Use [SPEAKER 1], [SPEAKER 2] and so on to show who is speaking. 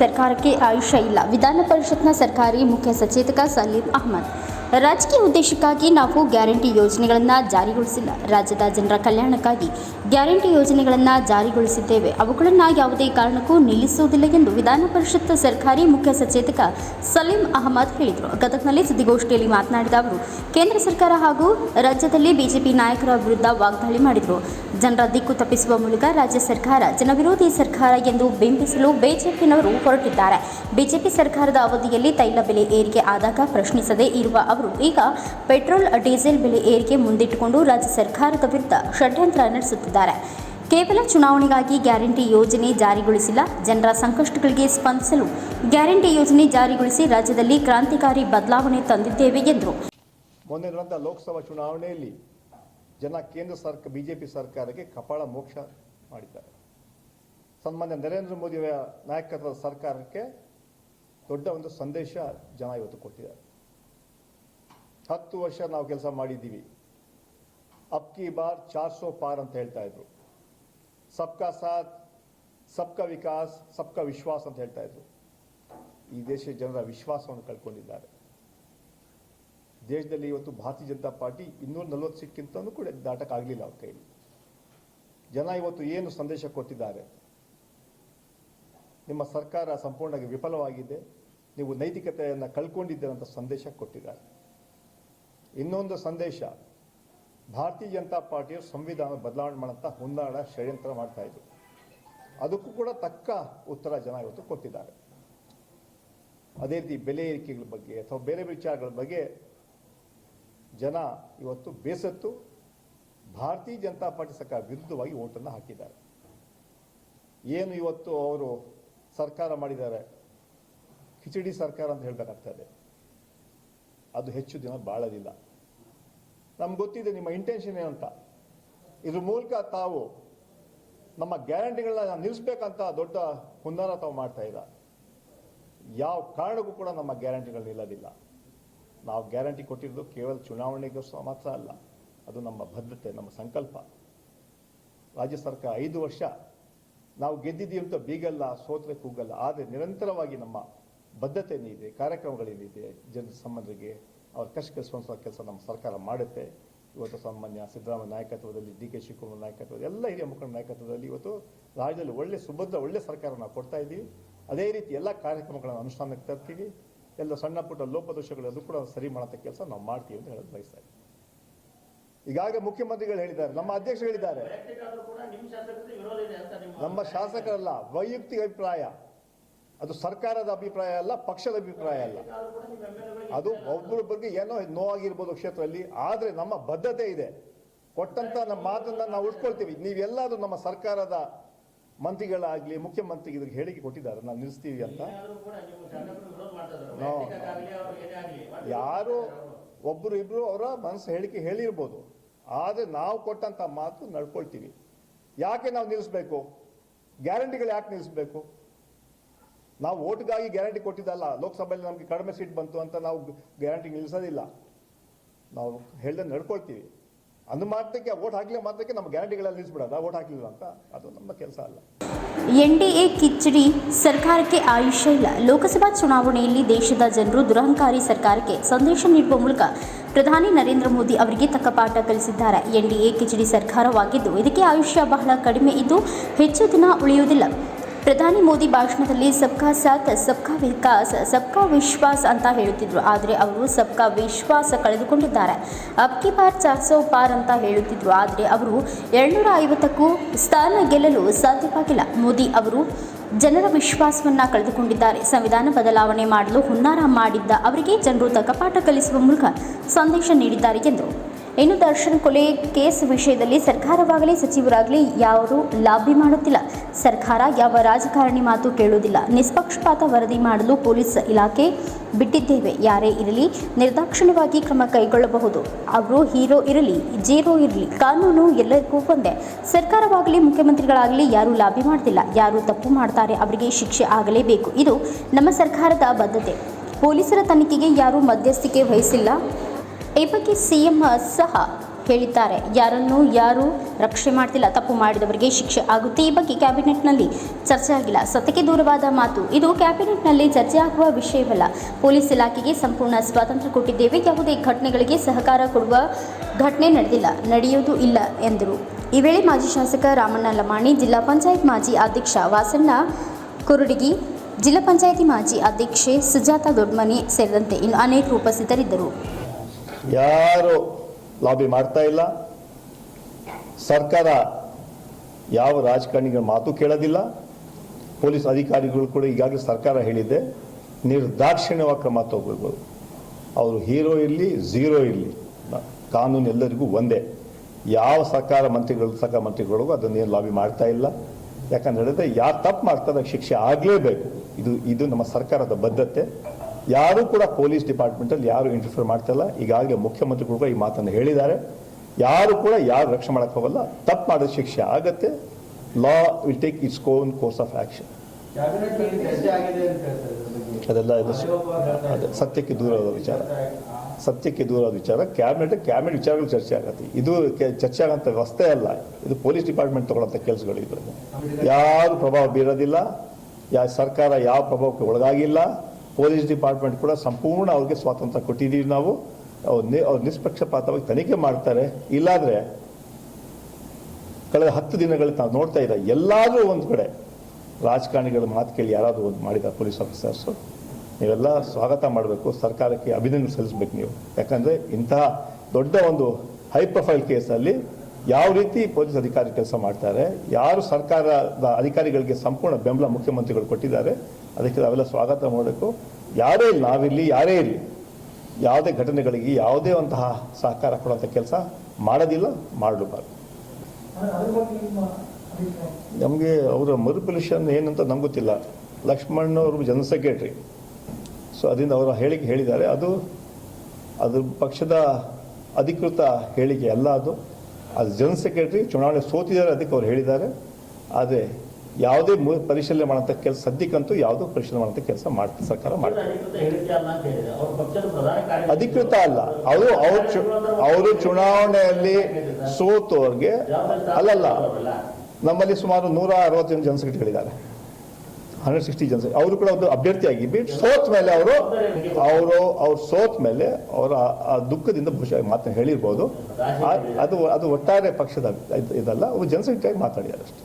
[SPEAKER 1] ಸರ್ಕಾರಕ್ಕೆ ಆಯುಷ್ಯ ಇಲ್ಲ ವಿಧಾನ ಪರಿಷತ್ನ ಸರ್ಕಾರಿ ಮುಖ್ಯ ಸಚೇತಕ ಸಲೀಂ ಅಹ್ಮದ್ ರಾಜಕೀಯ ಉದ್ದೇಶಕ್ಕಾಗಿ ನಾವು ಗ್ಯಾರಂಟಿ ಯೋಜನೆಗಳನ್ನು ಜಾರಿಗೊಳಿಸಿಲ್ಲ. ರಾಜ್ಯದ ಜನರ ಕಲ್ಯಾಣಕ್ಕಾಗಿ ಗ್ಯಾರಂಟಿ ಯೋಜನೆಗಳನ್ನು ಜಾರಿಗೊಳಿಸಿದ್ದೇವೆ. ಅವುಗಳನ್ನು ಯಾವುದೇ ಕಾರಣಕ್ಕೂ ನಿಲ್ಲಿಸುವುದಿಲ್ಲ ಎಂದು ವಿಧಾನ ಪರಿಷತ್ ಸರ್ಕಾರಿ ಮುಖ್ಯ ಸಚೇತಕ ಸಲೀಂ ಅಹಮದ್ ಹೇಳಿದರು. ಗದಗ್ನಲ್ಲಿ ಸುದ್ದಿಗೋಷ್ಠಿಯಲ್ಲಿ ಮಾತನಾಡಿದ ಅವರು, ಕೇಂದ್ರ ಸರ್ಕಾರ ಹಾಗೂ ರಾಜ್ಯದಲ್ಲಿ ಬಿಜೆಪಿ ನಾಯಕರ ವಿರುದ್ಧ ವಾಗ್ದಾಳಿ ಮಾಡಿದರು. ಜನರ ದಿಕ್ಕು ತಪ್ಪಿಸುವ ಮೂಲಕ ರಾಜ್ಯ ಸರ್ಕಾರ ಜನವಿರೋಧಿ ಸರ್ಕಾರ ಎಂದು ಬಿಂಬಿಸಲು ಬಿಜೆಪಿನವರು ಹೊರಟಿದ್ದಾರೆ. ಬಿಜೆಪಿ ಸರ್ಕಾರದ ಅವಧಿಯಲ್ಲಿ ತೈಲ ಬೆಲೆ ಏರಿಕೆ ಆದಾಗ ಪ್ರಶ್ನಿಸದೇ ಇರುವ ಈಗ ಪೆಟ್ರೋಲ್, ಡೀಸೆಲ್ ಬೆಲೆ ಏರಿಕೆ ಮುಂದಿಟ್ಟುಕೊಂಡು ರಾಜ್ಯ ಸರ್ಕಾರದ ವಿರುದ್ಧ ಷಡ್ಯಂತ್ರ ನಡೆಸುತ್ತಿದ್ದಾರೆ. ಕೇವಲ ಚುನಾವಣೆಗಾಗಿ ಗ್ಯಾರಂಟಿ ಯೋಜನೆ ಜಾರಿಗೊಳಿಸಿಲ್ಲ. ಜನರ ಸಂಕಷ್ಟಗಳಿಗೆ ಸ್ಪಂದಿಸಲು ಗ್ಯಾರಂಟಿ ಯೋಜನೆ ಜಾರಿಗೊಳಿಸಿ ರಾಜ್ಯದಲ್ಲಿ ಕ್ರಾಂತಿಕಾರಿ ಬದಲಾವಣೆ ತಂದಿದ್ದೇವೆ ಎಂದರು.
[SPEAKER 2] ಮೊನ್ನೆ ಲೋಕಸಭಾ ಚುನಾವಣೆಯಲ್ಲಿ ಜನ ಕೇಂದ್ರ ಸರ್ಕಾರ ಬಿಜೆಪಿ ಸರ್ಕಾರಕ್ಕೆ ಕಪಾಳ ಮೋಕ್ಷ ಮಾಡಿದ್ದಾರೆ. ಸನ್ಮಾನ್ಯ ನರೇಂದ್ರ ಮೋದಿಯವರ ನಾಯಕತ್ವದ ಸರ್ಕಾರಕ್ಕೆ ದೊಡ್ಡ ಒಂದು ಸಂದೇಶ ಜನ ಇವತ್ತು ಕೊಟ್ಟಿದ್ದಾರೆ. ಹತ್ತು ವರ್ಷ ನಾವು ಕೆಲಸ ಮಾಡಿದ್ದೀವಿ. ಅಪ್ ಕಿ ಬಾರ್ ಚಾರ್ ಸೋ ಪಾರ್ ಅಂತ ಹೇಳ್ತಾ ಇದ್ರು. ಸಬ್ಕಾ ಸಾಥ್, ಸಬ್ಕಾ ವಿಕಾಸ್, ಸಬ್ಕಾ ವಿಶ್ವಾಸ ಅಂತ ಹೇಳ್ತಾ ಇದ್ರು. ಈ ದೇಶದ ಜನರ ವಿಶ್ವಾಸವನ್ನು ಕಳ್ಕೊಂಡಿದ್ದಾರೆ. ದೇಶದಲ್ಲಿ ಇವತ್ತು ಭಾರತೀಯ ಜನತಾ ಪಾರ್ಟಿ ಇನ್ನೂರ ನಲವತ್ತು ಸೀಟ್ಗಿಂತನೂ ಕೂಡ ದಾಟಕ್ಕಾಗಲಿಲ್ಲ ಅವ್ರ ಕೈಲಿ. ಜನ ಇವತ್ತು ಏನು ಸಂದೇಶ ಕೊಟ್ಟಿದ್ದಾರೆ? ನಿಮ್ಮ ಸರ್ಕಾರ ಸಂಪೂರ್ಣವಾಗಿ ವಿಫಲವಾಗಿದೆ. ನೀವು ನೈತಿಕತೆಯನ್ನು ಅಂತ ಸಂದೇಶ ಕೊಟ್ಟಿದ್ದಾರೆ. ಇನ್ನೊಂದು ಸಂದೇಶ. ಭಾರತೀಯ ಜನತಾ ಪಾರ್ಟಿಯ ಸಂವಿಧಾನ ಬದಲಾವಣೆ ಮಾಡಂತ ಹೊಂದಾಣ ಷಡ್ಯಂತ್ರ ಮಾಡ್ತಾ ಇದ್ರು. ಅದಕ್ಕೂ ಕೂಡ ತಕ್ಕ ಉತ್ತರ ಜನ ಇವತ್ತು ಕೊಟ್ಟಿದ್ದಾರೆ. ಅದೇ ರೀತಿ ಬೆಲೆ ಏರಿಕೆಗಳ ಬಗ್ಗೆ ಅಥವಾ ಬೇರೆ ವಿಚಾರಗಳ ಬಗ್ಗೆ ಜನ ಇವತ್ತು ಬೇಸತ್ತು ಭಾರತೀಯ ಜನತಾ ಪಾರ್ಟಿ ಸರ್ಕಾರ ವಿರುದ್ಧವಾಗಿ ಓಟನ್ನು ಹಾಕಿದ್ದಾರೆ. ಏನು ಇವತ್ತು ಅವರು ಸರ್ಕಾರ ಮಾಡಿದ್ದಾರೆ? ಕಿಚಡಿ ಸರ್ಕಾರ ಅಂತ ಹೇಳಬೇಕಾಗ್ತದೆ. ಅದು ಹೆಚ್ಚು ದಿನ ಬಾಳಲಿಲ್ಲ. ನಮ್ಗೆ ಗೊತ್ತಿದೆ ನಿಮ್ಮ ಇಂಟೆನ್ಷನ್ ಅಂತ. ಇದ್ರ ಮೂಲಕ ತಾವು ನಮ್ಮ ಗ್ಯಾರಂಟಿಗಳನ್ನ ನಿಲ್ಲಿಸ್ಬೇಕಂತ ದೊಡ್ಡ ಹುನ್ನಾರ ತಾವು ಮಾಡ್ತಾ ಇಲ್ಲ ಯಾವ ಕಾರಣಕ್ಕೂ ಕೂಡ ನಮ್ಮ ಗ್ಯಾರಂಟಿಗಳು ನಿಲ್ಲೋದಿಲ್ಲ. ನಾವು ಗ್ಯಾರಂಟಿ ಕೊಟ್ಟಿರೋದು ಕೇವಲ ಚುನಾವಣೆಗೋಸ್ಕರ ಮಾತ್ರ ಅಲ್ಲ, ಅದು ನಮ್ಮ ಭದ್ರತೆ, ನಮ್ಮ ಸಂಕಲ್ಪ. ರಾಜ್ಯ ಸರ್ಕಾರ ಐದು ವರ್ಷ ನಾವು ಗೆದ್ದಿದ್ದೀವಿ ಅಂತ ಬೀಗಲ್ಲ, ಸೋತ್ರೆ ಕೂಗಲ್ಲ, ಆದರೆ ನಿರಂತರವಾಗಿ ನಮ್ಮ ಬದ್ಧತೆ ಏನಿದೆ ಕಾರ್ಯಕ್ರಮಗಳೇನಿದೆ ಜನ ಸಂಬಂಧಿಗೆ ಅವ್ರ ಕಷ್ಟ ಕಲಿಸುವಂಥ ಕೆಲಸ ನಮ್ಮ ಸರ್ಕಾರ ಮಾಡುತ್ತೆ. ಇವತ್ತು ಸಾಮಾನ್ಯ ಸಿದ್ದರಾಮಯ್ಯ ನಾಯಕತ್ವದಲ್ಲಿ ಡಿ ಕೆ ಶಿವಕುಮಾರ್ ನಾಯಕತ್ವದಲ್ಲಿ ಎಲ್ಲ ಹಿರಿಯ ಮುಖಂಡ ನಾಯಕತ್ವದಲ್ಲಿ ಇವತ್ತು ರಾಜ್ಯದಲ್ಲಿ ಒಳ್ಳೆ ಸುಭದ್ರ ಒಳ್ಳೆ ಸರ್ಕಾರ ನಾವು ಕೊಡ್ತಾ ಇದ್ದೀವಿ. ಅದೇ ರೀತಿ ಎಲ್ಲ ಕಾರ್ಯಕ್ರಮಗಳನ್ನು ಅನುಷ್ಠಾನಕ್ಕೆ ತರ್ತೀವಿ. ಎಲ್ಲ ಸಣ್ಣ ಪುಟ್ಟ ಲೋಪದೋಷಗಳೆಲ್ಲೂ ಕೂಡ ಸರಿ ಮಾಡೋಂಥ ಕೆಲಸ ನಾವು ಮಾಡ್ತೀವಿ ಅಂತ ಹೇಳೋದು ಬಯಸ್ತಾ ಇದ್ದೀವಿ ಈಗಾಗಲೇ ಮುಖ್ಯಮಂತ್ರಿಗಳು ಹೇಳಿದ್ದಾರೆ ನಮ್ಮ ಅಧ್ಯಕ್ಷರು ಹೇಳಿದ್ದಾರೆ.
[SPEAKER 3] ನಮ್ಮ
[SPEAKER 2] ಶಾಸಕರಲ್ಲ ವೈಯಕ್ತಿಕ ಅಭಿಪ್ರಾಯ. ಅದು ಸರ್ಕಾರದ ಅಭಿಪ್ರಾಯ ಅಲ್ಲ, ಪಕ್ಷದ ಅಭಿಪ್ರಾಯ ಅಲ್ಲ. ಅದು ಒಬ್ಬರ ಬಗ್ಗೆ ಏನೋ ನೋವಾಗಿರ್ಬೋದು ಕ್ಷೇತ್ರದಲ್ಲಿ, ಆದರೆ ನಮ್ಮ ಬದ್ಧತೆ ಇದೆ. ಕೊಟ್ಟಂತ ನಮ್ಮ ಮಾತನ್ನ ನಾವು ಉಟ್ಕೊಳ್ತೀವಿ ನೀವೆಲ್ಲಾದರೂ ನಮ್ಮ ಸರ್ಕಾರದ ಮಂತ್ರಿಗಳಾಗ್ಲಿ ಮುಖ್ಯಮಂತ್ರಿ ಇದಕ್ಕೆ ಹೇಳಿಕೆ ಕೊಟ್ಟಿದ್ದಾರೆ, ನಾವು ನಿಲ್ಲಿಸ್ತೀವಿ ಅಂತ. ಯಾರು ಒಬ್ಬರು ಇಬ್ರು ಅವರ ಮನಸ್ಸು ಹೇಳಿಕೆ ಹೇಳಿರ್ಬೋದು. ಆದರೆ ನಾವು ಕೊಟ್ಟಂತ ಮಾತು ನಡ್ಕೊಳ್ತೀವಿ. ಯಾಕೆ ನಾವು ನಿಲ್ಲಿಸ್ಬೇಕು? ಗ್ಯಾರಂಟಿಗಳು ಯಾಕೆ ನಿಲ್ಲಿಸ್ಬೇಕು? ನಾವು ಓಟ್ಗಾಗಿ ಗ್ಯಾರಂಟಿ ಕೊಟ್ಟಿದ್ದಲ್ಲ, ಲೋಕಸಭೆಯಲ್ಲಿ ನಮಗೆ ಕಡಿಮೆ ಸೀಟ್ ಬಂತು ಅಂತ ನಾವು ಗ್ಯಾರಂಟಿ ನಿಲ್ಲಿಸೋದಿಲ್ಲ. ನಾವು ಹೇಳ್ದೆ ನಡ್ಕೊಳ್ತೀವಿ. ಅಂದು ಮಾತ್ರಕ್ಕೆ, ಓಟ್ ಹಾಕ್ಲಿಲ್ಲ ಮಾತ್ರಕ್ಕೆ ನಮ್ಮ ಗ್ಯಾರಂಟಿಗಳಲ್ಲಿ ನಿಲ್ಲಿಸ್ಬಿಡೋದ ಓಟ್ ಹಾಕಲಿಲ್ಲ ಅಂತ ಅದು ನಮ್ಮ ಕೆಲಸ ಅಲ್ಲ.
[SPEAKER 1] ಎನ್ಡಿಎ ಕಿಚ್ಚಡಿ ಸರ್ಕಾರಕ್ಕೆ ಆಯುಷ್ಯ ಇಲ್ಲ. ಲೋಕಸಭಾ ಚುನಾವಣೆಯಲ್ಲಿ ದೇಶದ ಜನರು ದುರಹಂಕಾರಿ ಸರ್ಕಾರಕ್ಕೆ ಸಂದೇಶ ನೀಡುವ ಮೂಲಕ ಪ್ರಧಾನಿ ನರೇಂದ್ರ ಮೋದಿ ಅವರಿಗೆ ತಕ್ಕ ಪಾಠ ಕಲಿಸಿದ್ದಾರೆ. ಎನ್ಡಿಎ ಕಿಚಡಿ ಸರ್ಕಾರವಾಗಿದ್ದು, ಇದಕ್ಕೆ ಆಯುಷ್ಯ ಬಹಳ ಕಡಿಮೆ ಇದ್ದು, ಹೆಚ್ಚು ದಿನ ಉಳಿಯುವುದಿಲ್ಲ. ಪ್ರಧಾನಿ ಮೋದಿ ಭಾಷಣದಲ್ಲಿ ಸಬ್ಕಾ ಸಾಥ್, ಸಬ್ಕಾ ವಿಕಾಸ್, ಸಬ್ಕಾ ವಿಶ್ವಾಸ್ ಅಂತ ಹೇಳುತ್ತಿದ್ದರು ಆದರೆ ಅವರು ಸಬ್ಕಾ ವಿಶ್ವಾಸ ಕಳೆದುಕೊಂಡಿದ್ದಾರೆ. ಅಬ್ಕಿ ಬಾರ್ ಚಾರ್ ಪಾರ್ ಅಂತ ಹೇಳುತ್ತಿದ್ದರು ಆದರೆ ಅವರು ಎರಡುನೂರ ಐವತ್ತಕ್ಕೂ ಸ್ಥಾನ ಗೆಲ್ಲಲು ಸಾಧ್ಯವಾಗಿಲ್ಲ. ಮೋದಿ ಅವರು ಜನರ ವಿಶ್ವಾಸವನ್ನು ಕಳೆದುಕೊಂಡಿದ್ದಾರೆ. ಸಂವಿಧಾನ ಬದಲಾವಣೆ ಮಾಡಲು ಹುನ್ನಾರ ಮಾಡಿದ್ದ ಅವರಿಗೆ ಜನರು ತಕ್ಕಪಾಠ ಕಲಿಸುವ ಮೂಲಕ ಸಂದೇಶ ನೀಡಿದ್ದಾರೆ ಎಂದರು ಇನ್ನು ದರ್ಶನ್ ಕೊಲೆ ಕೇಸ್ ವಿಷಯದಲ್ಲಿ ಸರ್ಕಾರವಾಗಲಿ, ಸಚಿವರಾಗಲಿ ಯಾರು ಲಾಬಿ ಮಾಡುತ್ತಿಲ್ಲ. ಸರ್ಕಾರ ಯಾವ ರಾಜಕಾರಣಿ ಮಾತು ಕೇಳುವುದಿಲ್ಲ. ನಿಷ್ಪಕ್ಷಪಾತ ವರದಿ ಮಾಡಲು ಪೊಲೀಸ್ ಇಲಾಖೆ ಬಿಟ್ಟಿದ್ದೇವೆ. ಯಾರೇ ಇರಲಿ, ನಿರ್ದಾಕ್ಷಿಣ್ಯವಾಗಿ ಕ್ರಮ ಕೈಗೊಳ್ಳಬಹುದು. ಅವರು ಹೀರೋ ಇರಲಿ, ಜೀರೋ ಇರಲಿ, ಕಾನೂನು ಎಲ್ಲರಿಗೂ ಒಂದೇ. ಸರ್ಕಾರವಾಗಲಿ, ಮುಖ್ಯಮಂತ್ರಿಗಳಾಗಲಿ ಯಾರೂ ಲಾಬಿ ಮಾಡ್ತಿಲ್ಲ ಯಾರು ತಪ್ಪು ಮಾಡ್ತಾರೆ, ಅವರಿಗೆ ಶಿಕ್ಷೆ ಆಗಲೇಬೇಕು. ಇದು ನಮ್ಮ ಸರ್ಕಾರದ ಬದ್ಧತೆ. ಪೊಲೀಸರ ತನಿಖೆಗೆ ಯಾರೂ ಮಧ್ಯಸ್ಥಿಕೆ ವಹಿಸಿಲ್ಲ. ಈ ಬಗ್ಗೆ ಸಿಎಂ ಸಹ ಹೇಳಿದ್ದಾರೆ. ಯಾರನ್ನು ಯಾರು ರಕ್ಷೆ ಮಾಡ್ತಿಲ್ಲ, ತಪ್ಪು ಮಾಡಿದವರಿಗೆ ಶಿಕ್ಷೆ ಆಗುತ್ತೆ. ಈ ಬಗ್ಗೆ ಕ್ಯಾಬಿನೆಟ್ನಲ್ಲಿ ಚರ್ಚೆ ಆಗಿಲ್ಲ. ಸತ್ಯಕ್ಕೆ ದೂರವಾದ ಮಾತು. ಇದು ಕ್ಯಾಬಿನೆಟ್ನಲ್ಲಿ ಚರ್ಚೆ ಆಗುವ ವಿಷಯವಲ್ಲ. ಪೊಲೀಸ್ ಇಲಾಖೆಗೆ ಸಂಪೂರ್ಣ ಸ್ವಾತಂತ್ರ್ಯ ಕೊಟ್ಟಿದ್ದೇವೆ. ಯಾವುದೇ ಘಟನೆಗಳಿಗೆ ಸಹಕಾರ ಕೊಡುವ ಘಟನೆ ನಡೆದಿಲ್ಲ. ನಡೆಯೋದು ಇಲ್ಲ ಎಂದರು. ಈ ವೇಳೆ ಮಾಜಿ ಶಾಸಕ ರಾಮಣ್ಣ ಲಮಾಣಿ, ಜಿಲ್ಲಾ ಪಂಚಾಯತ್ ಮಾಜಿ ಅಧ್ಯಕ್ಷ ವಾಸಣ್ಣ ಕುರುಡಿಗಿ, ಜಿಲ್ಲಾ ಪಂಚಾಯಿತಿ ಮಾಜಿ ಅಧ್ಯಕ್ಷೆ ಸುಜಾತ ದೊಡ್ಮನಿ ಸೇರಿದಂತೆ ಇನ್ನು ಅನೇಕರು ಉಪಸ್ಥಿತರಿದ್ದರು.
[SPEAKER 2] ಯಾರು ಲಾಬಿ ಮಾಡ್ತಾ ಇಲ್ಲ? ಸರ್ಕಾರ ಯಾವ ರಾಜಕಾರಣಿಗಳ ಮಾತು ಕೇಳೋದಿಲ್ಲ. ಪೊಲೀಸ್ ಅಧಿಕಾರಿಗಳು ಕೂಡ ಈಗಾಗಲೇ ಸರ್ಕಾರ ಹೇಳಿದೆ ನಿರ್ದಾಕ್ಷಿಣ್ಯವಾಗಿ ಕ್ರಮ ತಗೋಬೇಕು ಅವರು ಹೀರೋ ಇರಲಿ, ಝೀರೋ ಇರಲಿ, ಕಾನೂನು ಎಲ್ಲರಿಗೂ ಒಂದೇ. ಯಾವ ಸರ್ಕಾರ ಮಂತ್ರಿಗಳು ಸರ್ಕಾರ ಮಂತ್ರಿಗಳಿಗೂ ಅದನ್ನೇನು ಲಾಬಿ ಮಾಡ್ತಾ ಇಲ್ಲ. ಯಾಕಂದ್ರೆ ಹೇಳಿದ್ರೆ ಯಾರು ತಪ್ಪು ಮಾಡ್ತಾರೆ ಶಿಕ್ಷೆ ಆಗಲೇಬೇಕು. ಇದು ಇದು ನಮ್ಮ ಸರ್ಕಾರದ ಬದ್ಧತೆ. ಯಾರು ಕೂಡ ಪೊಲೀಸ್ ಡಿಪಾರ್ಟ್ಮೆಂಟಲ್ಲಿ ಯಾರು ಇಂಟರ್ಫಿಯರ್ ಮಾಡ್ತಾ ಇಲ್ಲ. ಈಗಾಗಲೇ ಮುಖ್ಯಮಂತ್ರಿ ಕೂಡ ಈ ಮಾತನ್ನು ಹೇಳಿದ್ದಾರೆ. ಯಾರು ಕೂಡ ಯಾರು ರಕ್ಷಣೆ ಮಾಡಕ್ಕೆ ಹೋಗಲ್ಲ. ತಪ್ಪು ಮಾಡಿದ ಶಿಕ್ಷೆ ಆಗತ್ತೆ. Law will take its own course of
[SPEAKER 4] ಬಗ್ಗೆ.
[SPEAKER 2] ಅದೆಲ್ಲ. ಅದೇ ಸತ್ಯಕ್ಕೆ ದೂರದ ವಿಚಾರ. ಸತ್ಯಕ್ಕೆ ದೂರದ ವಿಚಾರ. ಕ್ಯಾಬಿನೆಟ್ ಕ್ಯಾಬಿನೆಟ್ ವಿಚಾರಗಳು ಚರ್ಚೆ ಆಗತ್ತೆ. ಇದು ಕೆ- ಚರ್ಚೆ ಆಗಂತ ವ್ಯವಸ್ಥೆ ಅಲ್ಲ. ಇದು ಪೊಲೀಸ್ ಡಿಪಾರ್ಟ್ಮೆಂಟ್ ತಗೊಳ್ಳಂತ ಕೆಲಸಗಳು ಇದು ಯಾರು ಪ್ರಭಾವ ಬೀರೋದಿಲ್ಲ. ಯಾ ಸರ್ಕಾರ ಯಾವ ಪ್ರಭಾವಕ್ಕೆ ಒಳಗಾಗಿಲ್ಲ. ಪೊಲೀಸ್ ಡಿಪಾರ್ಟ್ಮೆಂಟ್ ಕೂಡ ಸಂಪೂರ್ಣ ಅವ್ರಿಗೆ ಸ್ವಾತಂತ್ರ್ಯ ಕೊಟ್ಟಿದ್ದೀವಿ ನಾವು. ಅವ್ರು ನಿಷ್ಪಕ್ಷಪಾತವಾಗಿ ತನಿಖೆ ಮಾಡ್ತಾರೆ. ಇಲ್ಲಾಂದ್ರೆ ಕಳೆದ ಹತ್ತು ದಿನಗಳಲ್ಲಿ ನಾವು ನೋಡ್ತಾ ಇದ್ದ ಎಲ್ಲಾದರೂ ಒಂದು ಕಡೆ ರಾಜಕಾರಣಿಗಳ ಮಾತು ಕೇಳಿ ಯಾರಾದರೂ ಒಂದು ಮಾಡಿದ ಪೊಲೀಸ್ ಆಫೀಸರ್ಸು. ನೀವೆಲ್ಲ ಸ್ವಾಗತ ಮಾಡಬೇಕು, ಸರ್ಕಾರಕ್ಕೆ ಅಭಿನಂದನೆ ಸಲ್ಲಿಸಬೇಕು ನೀವು. ಯಾಕಂದರೆ ಇಂತಹ ದೊಡ್ಡ ಒಂದು ಹೈ ಪ್ರೊಫೈಲ್ ಕೇಸಲ್ಲಿ ಯಾವ ರೀತಿ ಪೊಲೀಸ್ ಅಧಿಕಾರಿ ಕೆಲಸ ಮಾಡ್ತಾರೆ, ಯಾರು ಸರ್ಕಾರದ ಅಧಿಕಾರಿಗಳಿಗೆ ಸಂಪೂರ್ಣ ಬೆಂಬಲ ಮುಖ್ಯಮಂತ್ರಿಗಳು ಕೊಟ್ಟಿದ್ದಾರೆ, ಅದಕ್ಕೆ ಅವೆಲ್ಲ ಸ್ವಾಗತ ಮಾಡಬೇಕು. ಯಾರೇ ಇಲ್ಲಿ ನಾವಿರಲಿ ಯಾರೇ ಇರಲಿ, ಯಾವುದೇ ಘಟನೆಗಳಿಗೆ ಯಾವುದೇ ಅಂತಹ ಸಹಕಾರ ಕೊಡುವಂಥ ಕೆಲಸ ಮಾಡೋದಿಲ್ಲ ಮಾಡಲೂಬಾರ್ದು ನಮಗೆ ಅವರ ಮರುಪಲಿಷನ್ ಏನಂತ ನಮ್ಗೆ ಗೊತ್ತಿಲ್ಲ. ಲಕ್ಷ್ಮಣ್ ಅವರು ಜನರಲ್ ಸೆಕ್ರೆಟರಿ. ಸೊ ಅದರಿಂದ ಅವರ ಹೇಳಿಕೆ ಹೇಳಿದ್ದಾರೆ. ಅದು ಅದು ಪಕ್ಷದ ಅಧಿಕೃತ ಹೇಳಿಕೆ ಅಲ್ಲ ಅದು. ಅದು ಜನರಲ್ ಸೆಕ್ರೆಟರಿ ಚುನಾವಣೆ ಸೋತಿದ್ದಾರೆ ಅದಕ್ಕೆ ಅವ್ರು ಹೇಳಿದ್ದಾರೆ. ಆದರೆ ಯಾವುದೇ ಪರಿಶೀಲನೆ ಮಾಡೋಂಥ ಕೆಲಸ ಸದ್ಯಕ್ಕಂತೂ ಯಾವುದೋ ಪರಿಶೀಲನೆ ಮಾಡೋಂಥ ಕೆಲಸ ಮಾಡ್ತಾ ಸರ್ಕಾರ ಮಾಡ್ತಾರೆ
[SPEAKER 3] ಅಧಿಕೃತ ಅಲ್ಲ ಅವರು
[SPEAKER 2] ಅವ್ರ ಅವರು ಚುನಾವಣೆಯಲ್ಲಿ ಸೋತೋರ್ಗೆ ಅಲ್ಲಲ್ಲ ನಮ್ಮಲ್ಲಿ ಸುಮಾರು ನೂರ ಅರವತ್ತು ಜನ ಜನಸಂಖ್ಯೆಗಳಿದ್ದಾರೆ ಹಂಡ್ರೆಡ್ ಸಿಕ್ಸ್ಟಿ ಜನ ಅವರು ಕೂಡ ಒಂದು ಅಭ್ಯರ್ಥಿಯಾಗಿ ಬಿಟ್ಟು ಸೋತ್ ಮೇಲೆ ಅವರು ಅವರು ಅವ್ರು ಸೋತ್ ಮೇಲೆ ಅವರ ಆ ದುಃಖದಿಂದ ಬಹುಶಃ ಮಾತನ್ನು ಹೇಳಿರ್ಬೋದು. ಅದು ಅದು ಒಟ್ಟಾರೆ ಪಕ್ಷದ ಇದ್- ಇದಲ್ಲ, ಅವರು ಜನಸಂಖ್ಯೆಯಾಗಿ ಮಾತಾಡಿದ್ದಾರೆ ಅಷ್ಟೇ.